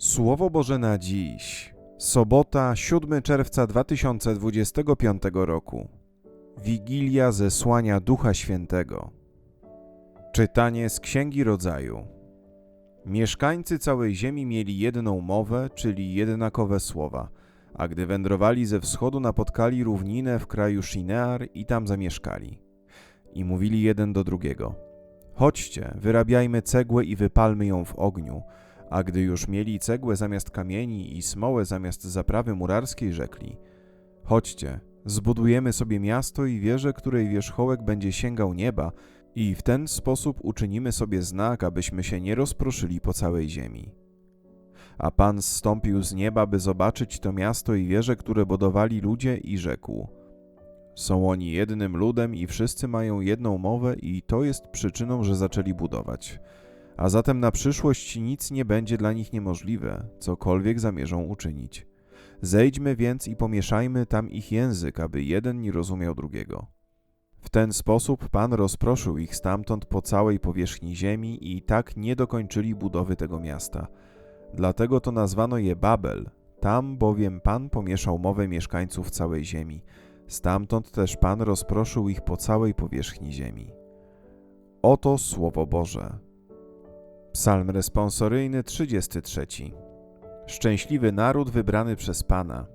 Słowo Boże na dziś. Sobota, 7 czerwca 2025 roku. Wigilia zesłania Ducha Świętego. Czytanie z Księgi Rodzaju. Mieszkańcy całej ziemi mieli jedną mowę, czyli jednakowe słowa, a gdy wędrowali ze wschodu, napotkali równinę w kraju Shinear i tam zamieszkali. I mówili jeden do drugiego: Chodźcie, wyrabiajmy cegłę i wypalmy ją w ogniu. A gdy już mieli cegłę zamiast kamieni i smołę zamiast zaprawy murarskiej, rzekli: Chodźcie, zbudujemy sobie miasto i wieżę, której wierzchołek będzie sięgał nieba, i w ten sposób uczynimy sobie znak, abyśmy się nie rozproszyli po całej ziemi. A Pan zstąpił z nieba, by zobaczyć to miasto i wieże, które budowali ludzie, i rzekł: Są oni jednym ludem i wszyscy mają jedną mowę, i to jest przyczyną, że zaczęli budować. A zatem na przyszłość nic nie będzie dla nich niemożliwe, cokolwiek zamierzą uczynić. Zejdźmy więc i pomieszajmy tam ich język, aby jeden nie rozumiał drugiego. W ten sposób Pan rozproszył ich stamtąd po całej powierzchni ziemi i tak nie dokończyli budowy tego miasta. Dlatego to nazwano je Babel, tam bowiem Pan pomieszał mowę mieszkańców całej ziemi. Stamtąd też Pan rozproszył ich po całej powierzchni ziemi. Oto Słowo Boże. Psalm responsoryjny 33. Szczęśliwy naród wybrany przez Pana.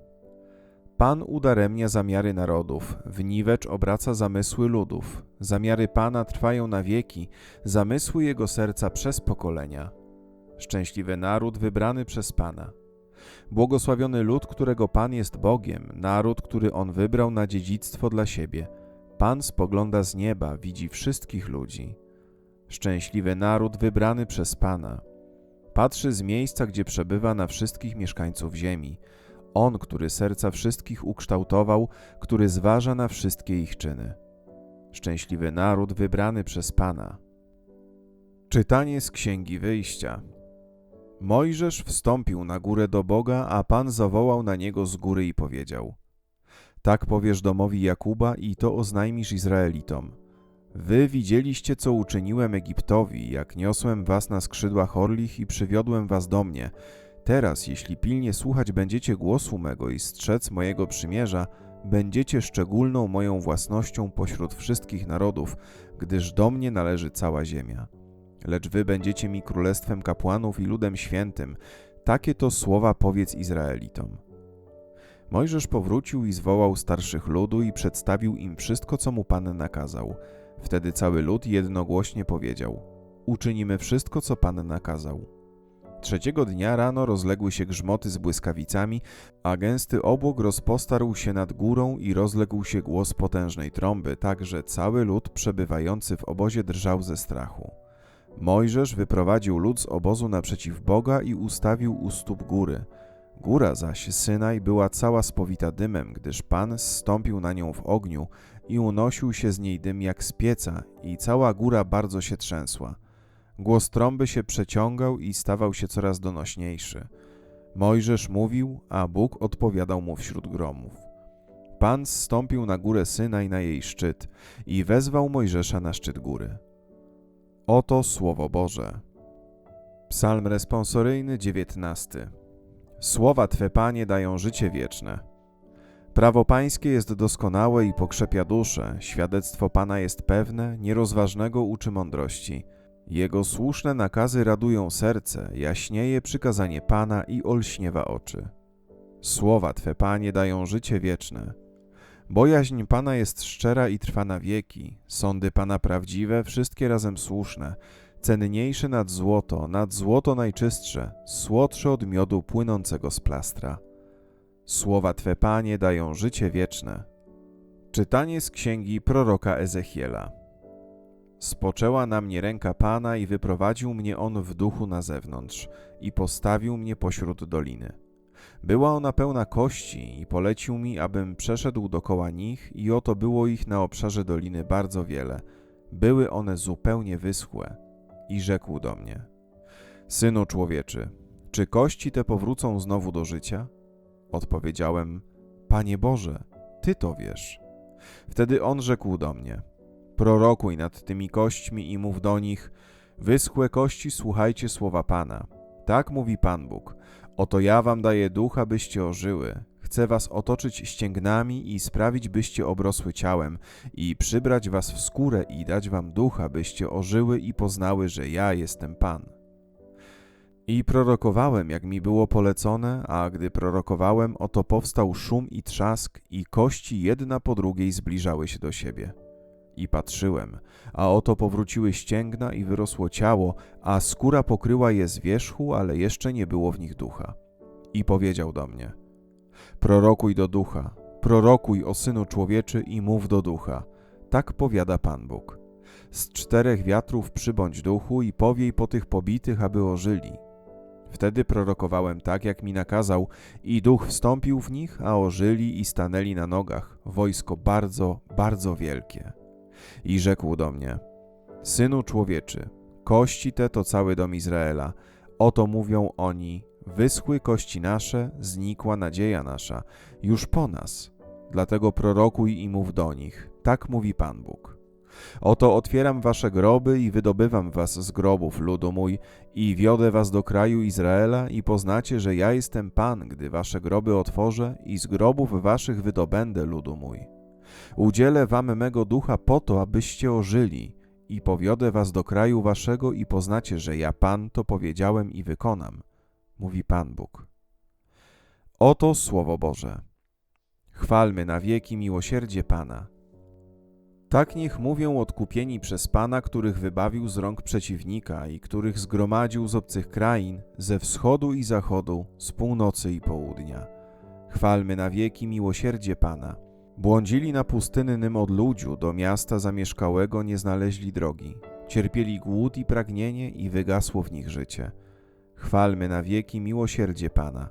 Pan udaremnia zamiary narodów, w niwecz obraca zamysły ludów. Zamiary Pana trwają na wieki, zamysły Jego serca przez pokolenia. Szczęśliwy naród wybrany przez Pana. Błogosławiony lud, którego Pan jest Bogiem, naród, który On wybrał na dziedzictwo dla siebie. Pan spogląda z nieba, widzi wszystkich ludzi. Szczęśliwy naród wybrany przez Pana. Patrzy z miejsca, gdzie przebywa na wszystkich mieszkańców ziemi. On, który serca wszystkich ukształtował, który zważa na wszystkie ich czyny. Szczęśliwy naród wybrany przez Pana. Czytanie z Księgi Wyjścia. Mojżesz wstąpił na górę do Boga, a Pan zawołał na niego z góry i powiedział: Tak powiesz domowi Jakuba i to oznajmisz Izraelitom. Wy widzieliście, co uczyniłem Egiptowi, jak niosłem was na skrzydłach orlich i przywiodłem was do mnie. Teraz, jeśli pilnie słuchać będziecie głosu mego i strzec mojego przymierza, będziecie szczególną moją własnością pośród wszystkich narodów, gdyż do mnie należy cała ziemia. Lecz wy będziecie mi królestwem kapłanów i ludem świętym. Takie to słowa powiedz Izraelitom. Mojżesz powrócił i zwołał starszych ludu i przedstawił im wszystko, co mu Pan nakazał – Wtedy cały lud jednogłośnie powiedział: Uczynimy wszystko, co Pan nakazał. Trzeciego dnia rano rozległy się grzmoty z błyskawicami, a gęsty obłok rozpostarł się nad górą i rozległ się głos potężnej trąby, tak że cały lud przebywający w obozie drżał ze strachu. Mojżesz wyprowadził lud z obozu naprzeciw Boga i ustawił u stóp góry. Góra zaś Synaj była cała spowita dymem, gdyż Pan zstąpił na nią w ogniu i unosił się z niej dym jak z pieca i cała góra bardzo się trzęsła. Głos trąby się przeciągał i stawał się coraz donośniejszy. Mojżesz mówił, a Bóg odpowiadał mu wśród gromów. Pan zstąpił na górę Synaj na jej szczyt i wezwał Mojżesza na szczyt góry. Oto Słowo Boże. Psalm responsoryjny 19. Słowa Twe, Panie, dają życie wieczne. Prawo Pańskie jest doskonałe i pokrzepia duszę, świadectwo Pana jest pewne, nierozważnego uczy mądrości. Jego słuszne nakazy radują serce, jaśnieje przykazanie Pana i olśniewa oczy. Słowa Twe, Panie, dają życie wieczne. Bojaźń Pana jest szczera i trwa na wieki, sądy Pana prawdziwe, wszystkie razem słuszne, cenniejsze nad złoto, nad złoto najczystsze, słodsze od miodu płynącego z plastra. Słowa Twe, Panie, dają życie wieczne. Czytanie z księgi proroka Ezechiela. Spoczęła na mnie ręka Pana i wyprowadził mnie On w duchu na zewnątrz i postawił mnie pośród doliny. Była ona pełna kości i polecił mi, abym przeszedł dokoła nich i oto było ich na obszarze doliny bardzo wiele. Były one zupełnie wyschłe i rzekł do mnie: Synu człowieczy, czy kości te powrócą znowu do życia? Odpowiedziałem: Panie Boże, Ty to wiesz. Wtedy on rzekł do mnie: Prorokuj nad tymi kośćmi i mów do nich: Wyschłe kości, słuchajcie słowa Pana. Tak mówi Pan Bóg. Oto ja wam daję ducha, byście ożyły. Chcę was otoczyć ścięgnami i sprawić, byście obrosły ciałem, i przybrać was w skórę i dać wam ducha, byście ożyły i poznały, że ja jestem Pan. I prorokowałem, jak mi było polecone, a gdy prorokowałem, oto powstał szum i trzask, i kości jedna po drugiej zbliżały się do siebie. I patrzyłem, a oto powróciły ścięgna i wyrosło ciało, a skóra pokryła je z wierzchu, ale jeszcze nie było w nich ducha. I powiedział do mnie: Prorokuj do ducha, prorokuj o synu człowieczy i mów do ducha. Tak powiada Pan Bóg. Z czterech wiatrów przybądź duchu i powiej po tych pobitych, aby ożyli. Wtedy prorokowałem tak, jak mi nakazał, i duch wstąpił w nich, a ożyli i stanęli na nogach, wojsko bardzo, bardzo wielkie. I rzekł do mnie: Synu człowieczy, kości te to cały dom Izraela. Oto mówią oni: Wyschły kości nasze, znikła nadzieja nasza, już po nas. Dlatego prorokuj i mów do nich: Tak mówi Pan Bóg. Oto otwieram wasze groby i wydobywam was z grobów, ludu mój, i wiodę was do kraju Izraela, i poznacie, że ja jestem Pan, gdy wasze groby otworzę i z grobów waszych wydobędę, ludu mój. Udzielę wam mego ducha po to, abyście ożyli, i powiodę was do kraju waszego, i poznacie, że ja Pan to powiedziałem i wykonam, mówi Pan Bóg. Oto Słowo Boże. Chwalmy na wieki miłosierdzie Pana. Tak niech mówią odkupieni przez Pana, których wybawił z rąk przeciwnika i których zgromadził z obcych krain, ze wschodu i zachodu, z północy i południa. Chwalmy na wieki miłosierdzie Pana. Błądzili na pustynnym odludziu, do miasta zamieszkałego nie znaleźli drogi. Cierpieli głód i pragnienie i wygasło w nich życie. Chwalmy na wieki miłosierdzie Pana.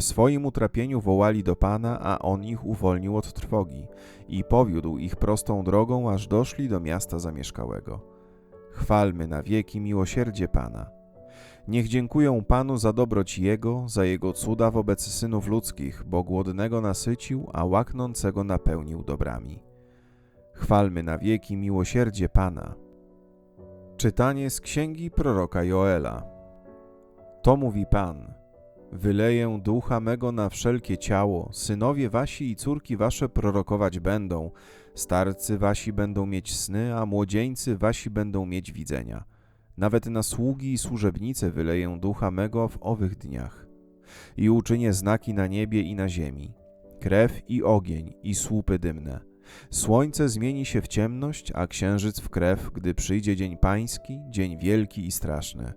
W swoim utrapieniu wołali do Pana, a On ich uwolnił od trwogi i powiódł ich prostą drogą, aż doszli do miasta zamieszkałego. Chwalmy na wieki miłosierdzie Pana. Niech dziękują Panu za dobroć Jego, za Jego cuda wobec synów ludzkich, bo głodnego nasycił, a łaknącego napełnił dobrami. Chwalmy na wieki miłosierdzie Pana. Czytanie z księgi proroka Joela. To mówi Pan. Wyleję ducha mego na wszelkie ciało, synowie wasi i córki wasze prorokować będą, starcy wasi będą mieć sny, a młodzieńcy wasi będą mieć widzenia. Nawet na sługi i służebnice wyleję ducha mego w owych dniach. I uczynię znaki na niebie i na ziemi, krew i ogień i słupy dymne. Słońce zmieni się w ciemność, a księżyc w krew, gdy przyjdzie dzień pański, dzień wielki i straszny.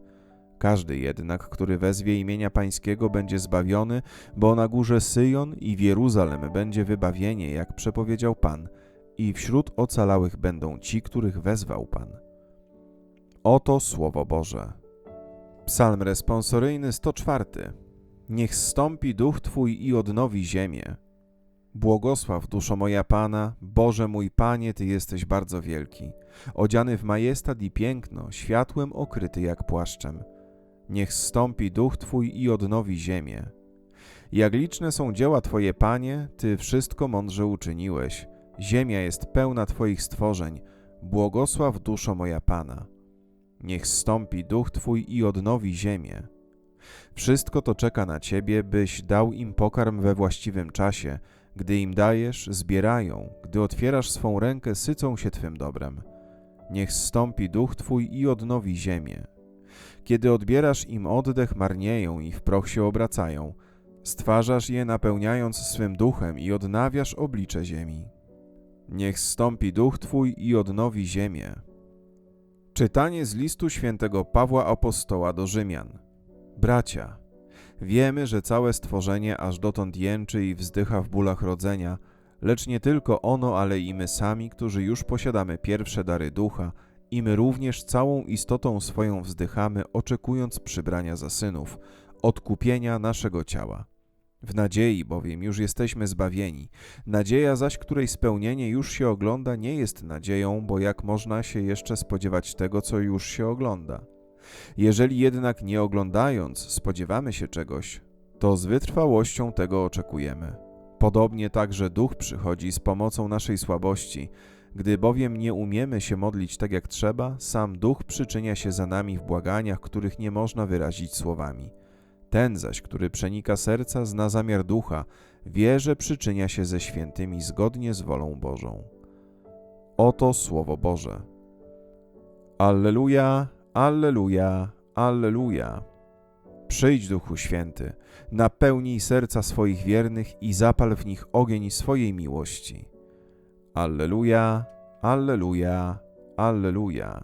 Każdy jednak, który wezwie imienia Pańskiego, będzie zbawiony, bo na górze Syjon i w Jeruzalem będzie wybawienie, jak przepowiedział Pan, i wśród ocalałych będą ci, których wezwał Pan. Oto Słowo Boże. Psalm responsoryjny 104. Niech stąpi duch Twój i odnowi ziemię. Błogosław duszo moja Pana, Boże mój Panie, Ty jesteś bardzo wielki, odziany w majestat i piękno, światłem okryty jak płaszczem. Niech stąpi duch Twój i odnowi ziemię. Jak liczne są dzieła Twoje, Panie, Ty wszystko mądrze uczyniłeś. Ziemia jest pełna Twoich stworzeń. Błogosław duszo moja Pana. Niech stąpi duch Twój i odnowi ziemię. Wszystko to czeka na Ciebie, byś dał im pokarm we właściwym czasie. Gdy im dajesz, zbierają, gdy otwierasz swą rękę, sycą się Twym dobrem. Niech stąpi duch Twój i odnowi ziemię. Kiedy odbierasz im oddech, marnieją i w proch się obracają. Stwarzasz je, napełniając swym duchem i odnawiasz oblicze ziemi. Niech stąpi duch Twój i odnowi ziemię. Czytanie z listu świętego Pawła Apostoła do Rzymian. Bracia, wiemy, że całe stworzenie aż dotąd jęczy i wzdycha w bólach rodzenia, lecz nie tylko ono, ale i my sami, którzy już posiadamy pierwsze dary ducha, i my również całą istotą swoją wzdychamy, oczekując przybrania za synów, odkupienia naszego ciała. W nadziei bowiem już jesteśmy zbawieni. Nadzieja zaś, której spełnienie już się ogląda, nie jest nadzieją, bo jak można się jeszcze spodziewać tego, co już się ogląda? Jeżeli jednak nie oglądając spodziewamy się czegoś, to z wytrwałością tego oczekujemy. Podobnie także duch przychodzi z pomocą naszej słabości, Gdy bowiem nie umiemy się modlić tak jak trzeba, sam Duch przyczynia się za nami w błaganiach, których nie można wyrazić słowami. Ten zaś, który przenika serca, zna zamiar Ducha, wie, że przyczynia się ze świętymi zgodnie z wolą Bożą. Oto Słowo Boże. Alleluja, Alleluja, Alleluja. Przyjdź, Duchu Święty, napełnij serca swoich wiernych i zapal w nich ogień swojej miłości. Alleluja, Alleluja, Alleluja.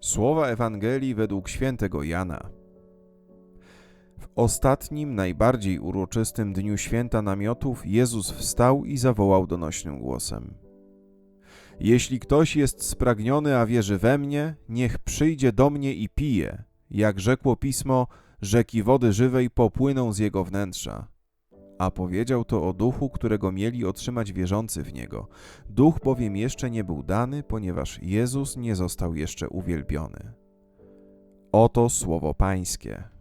Słowa Ewangelii według świętego Jana. W ostatnim, najbardziej uroczystym dniu święta namiotów Jezus wstał i zawołał donośnym głosem. Jeśli ktoś jest spragniony, a wierzy we mnie, niech przyjdzie do mnie i pije. Jak rzekło pismo, rzeki wody żywej popłyną z jego wnętrza. A powiedział to o duchu, którego mieli otrzymać wierzący w niego. Duch bowiem jeszcze nie był dany, ponieważ Jezus nie został jeszcze uwielbiony. Oto słowo Pańskie.